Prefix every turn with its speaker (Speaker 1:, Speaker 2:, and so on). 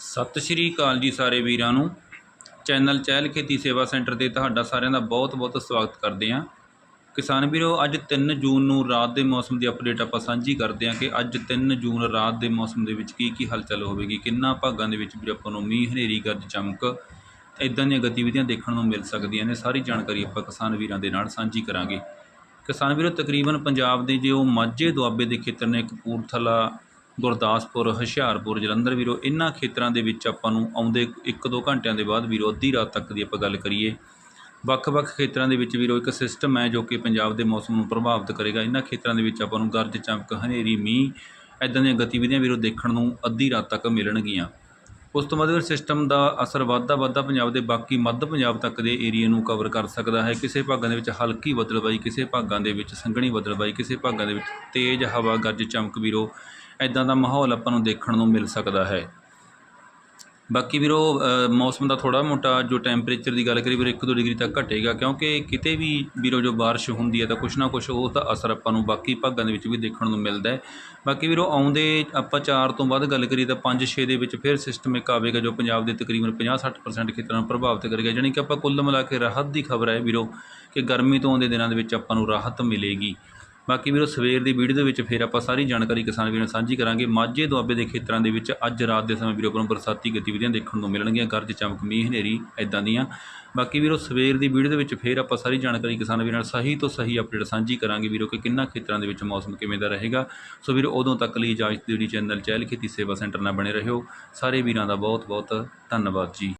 Speaker 1: ਸਤਿ ਸ਼੍ਰੀ ਅਕਾਲ ਜੀ ਸਾਰੇ ਵੀਰਾਂ ਨੂੰ। ਚੈਨਲ ਚਹਿਲ ਖੇਤੀ ਸੇਵਾ ਸੈਂਟਰ ਤੇ ਤੁਹਾਡਾ ਸਾਰਿਆਂ ਦਾ ਬਹੁਤ-ਬਹੁਤ ਸਵਾਗਤ ਕਰਦੇ ਹਾਂ। ਕਿਸਾਨ ਵੀਰੋ, ਅੱਜ 3 ਜੂਨ ਨੂੰ ਰਾਤ ਦੇ ਮੌਸਮ ਦੀ ਅਪਡੇਟ ਆਪਾਂ ਸਾਂਝੀ ਕਰਦੇ ਹਾਂ ਕਿ ਅੱਜ 3 ਜੂਨ ਰਾਤ ਦੇ ਮੌਸਮ ਦੇ ਵਿੱਚ ਕੀ ਕੀ ਹਲਚਲ ਹੋਵੇਗੀ, ਕਿੰਨਾ ਭਾਗਾਂ ਦੇ ਵਿੱਚ ਵੀ ਆਪਾਂ ਨੂੰ ਮੀਂਹ, ਹਨੇਰੀ, ਗਰਜ, ਚਮਕ ਇਦਾਂ ਦੀਆਂ ਗਤੀਵਿਧੀਆਂ ਦੇਖਣ ਨੂੰ ਮਿਲ ਸਕਦੀਆਂ ਨੇ। ਸਾਰੀ ਜਾਣਕਾਰੀ ਆਪਾਂ ਕਿਸਾਨ ਵੀਰਾਂ ਦੇ ਨਾਲ ਸਾਂਝੀ ਕਰਾਂਗੇ। ਕਿਸਾਨ ਵੀਰੋ, ਤਕਰੀਬਨ ਪੰਜਾਬ ਦੇ ਜੇ ਉਹ ਮਾਝੇ ਦੁਆਬੇ ਦੇ ਖੇਤਰ ਨੇ ਕਪੂਰਥਲਾ ਗੁਰਦਾਸਪੁਰ, ਹੁਸ਼ਿਆਰਪੁਰ, ਜਲੰਧਰ ਵੀਰੋ ਇਹਨਾਂ ਖੇਤਰਾਂ ਦੇ ਵਿੱਚ ਆਪਾਂ ਨੂੰ ਆਉਂਦੇ 1-2 ਘੰਟਿਆਂ ਦੇ ਬਾਅਦ ਵੀਰੋ, ਅੱਧੀ ਰਾਤ ਤੱਕ ਦੀ ਆਪਾਂ ਗੱਲ ਕਰੀਏ। ਵੱਖ-ਵੱਖ ਖੇਤਰਾਂ ਦੇ ਵਿੱਚ ਵੀਰੋ, ਇੱਕ ਸਿਸਟਮ ਹੈ ਜੋ ਕਿ ਪੰਜਾਬ ਦੇ ਮੌਸਮ ਨੂੰ ਪ੍ਰਭਾਵਿਤ ਕਰੇਗਾ। ਇਹਨਾਂ ਖੇਤਰਾਂ ਦੇ ਵਿੱਚ ਆਪਾਂ ਨੂੰ ਗਰਜ, ਚਮਕ, ਹਨੇਰੀ, ਮੀਂਹ ਇਦਾਂ ਦੀਆਂ ਗਤੀਵਿਧੀਆਂ ਵੀਰੋ ਦੇਖਣ ਨੂੰ ਅੱਧੀ ਰਾਤ ਤੱਕ ਮਿਲਣਗੀਆਂ। ਉਸ ਤੋਂ ਬਾਅਦ ਫਿਰ ਸਿਸਟਮ ਦਾ ਅਸਰ ਵੱਧਦਾ ਵੱਧਦਾ ਪੰਜਾਬ ਦੇ ਬਾਕੀ ਮੱਧ ਪੰਜਾਬ ਤੱਕ ਦੇ ਏਰੀਆ ਨੂੰ ਕਵਰ ਕਰ ਸਕਦਾ ਹੈ। ਕਿਸੇ ਭਾਗਾਂ ਦੇ ਵਿੱਚ ਹਲਕੀ ਬੱਦਲਬਾਈ ਕਿਸੇ ਭਾਗਾਂ ਦੇ ਵਿੱਚ ਸੰਘਣੀ ਬੱਦਲਬਾਈ ਕਿਸੇ ਭਾਗਾਂ ਦੇ ਵਿੱਚ ਤੇਜ਼ ਹਵਾ, ਗਰਜ, ਚਮਕ ਵੀਰੋ ਇਦਾਂ ਦਾ ਮਾਹੌਲ ਆਪਾਂ ਨੂੰ ਦੇਖਣ ਨੂੰ ਮਿਲ ਸਕਦਾ ਹੈ। ਬਾਕੀ ਵੀਰੋ ਮੌਸਮ ਦਾ ਥੋੜਾ ਮੋਟਾ ਜੋ ਟੈਂਪਰੇਚਰ ਦੀ ਗੱਲ ਕਰੀ ਵੀਰੋ 1-2 ਡਿਗਰੀ ਤੱਕ ਘਟੇਗਾ, ਕਿਉਂਕਿ ਕਿਤੇ ਵੀ ਵੀਰੋ ਜੋ ਬਾਰਿਸ਼ ਹੁੰਦੀ ਹੈ ਤਾਂ ਕੁਛ ਨਾ ਕੁਛ ਉਸ ਦਾ ਅਸਰ ਆਪਾਂ ਨੂੰ ਬਾਕੀ ਭਾਗਾਂ ਦੇ ਵਿੱਚ ਵੀ ਦੇਖਣ ਨੂੰ ਮਿਲਦਾ ਹੈ। ਬਾਕੀ ਵੀਰੋ, ਆਉਂਦੇ ਆਪਾਂ 4 ਤੋਂ ਬਾਅਦ ਗੱਲ ਕਰੀਏ ਤਾਂ 5-6 ਦੇ ਵਿੱਚ ਫਿਰ ਸਿਸਟਮ ਇੱਕ ਆਵੇਗਾ ਜੋ ਪੰਜਾਬ ਦੇ ਤਕਰੀਬਨ 50-60% ਖੇਤਰਾਂ ਨੂੰ ਪ੍ਰਭਾਵਿਤ ਕਰੇਗਾ, ਜਾਣੀ ਕਿ ਆਪਾਂ ਕੁੱਲ ਮਿਲਾ ਕੇ ਰਾਹਤ ਦੀ ਖਬਰ ਹੈ ਵੀਰੋ, ਕਿ ਗਰਮੀ ਤੋਂ ਆਉਂਦੇ ਦਿਨਾਂ ਦੇ ਵਿੱਚ ਆਪਾਂ ਨੂੰ ਰਾਹਤ ਮਿਲੇਗੀ। ਬਾਕੀ ਵੀਰੋ ਸਵੇਰ ਦੀ ਵੀਡੀਓ ਦੇ ਵਿੱਚ ਫਿਰ ਆਪਾਂ ਸਾਰੀ ਜਾਣਕਾਰੀ ਕਿਸਾਨ ਵੀਰਾਂ ਨਾਲ ਸਾਂਝੀ ਕਰਾਂਗੇ। ਮਾਝੇ ਦੁਆਬੇ ਦੇ ਖੇਤਰਾਂ ਦੇ ਵਿੱਚ ਅੱਜ ਰਾਤ ਦੇ ਸਮੇਂ ਵੀਰੋ ਆਪਾਂ ਨੂੰ ਬਰਸਾਤੀ ਗਤੀਵਿਧੀਆਂ ਦੇਖਣ ਨੂੰ ਮਿਲਣਗੀਆਂ। ਗਰਜ ਚਮਕ, ਮੀਂਹ, ਹਨੇਰੀ ਇਦਾਂ ਦੀਆਂ। ਬਾਕੀ ਵੀਰੋ ਸਵੇਰ ਦੀ ਵੀਡੀਓ ਦੇ ਵਿੱਚ ਫਿਰ ਆਪਾਂ ਸਾਰੀ ਜਾਣਕਾਰੀ ਕਿਸਾਨ ਵੀਰਾਂ ਨਾਲ ਸਹੀ ਤੋਂ ਸਹੀ ਅਪਡੇਟ ਸਾਂਝੀ ਕਰਾਂਗੇ ਵੀਰੋ ਕਿ ਕਿੰਨਾ ਖੇਤਰਾਂ ਦੇ ਵਿੱਚ ਮੌਸਮ ਕਿਵੇਂ ਦਾ ਰਹੇਗਾ। ਸੋ ਵੀਰੋ ਉਦੋਂ ਤੱਕ ਲਈ ਇਜਾਜ਼ਤ ਦਿਓ ਜੀ ਚੈਨਲ ਚਹਿਲ ਖੇਤੀ ਸੇਵਾ ਸੈਂਟਰ ਨਾਲ ਬਣੇ ਰਹਿਓ ਸਾਰੇ ਵੀਰਾਂ ਦਾ ਬਹੁਤ ਬਹੁਤ ਧੰਨਵਾਦ ਜੀ।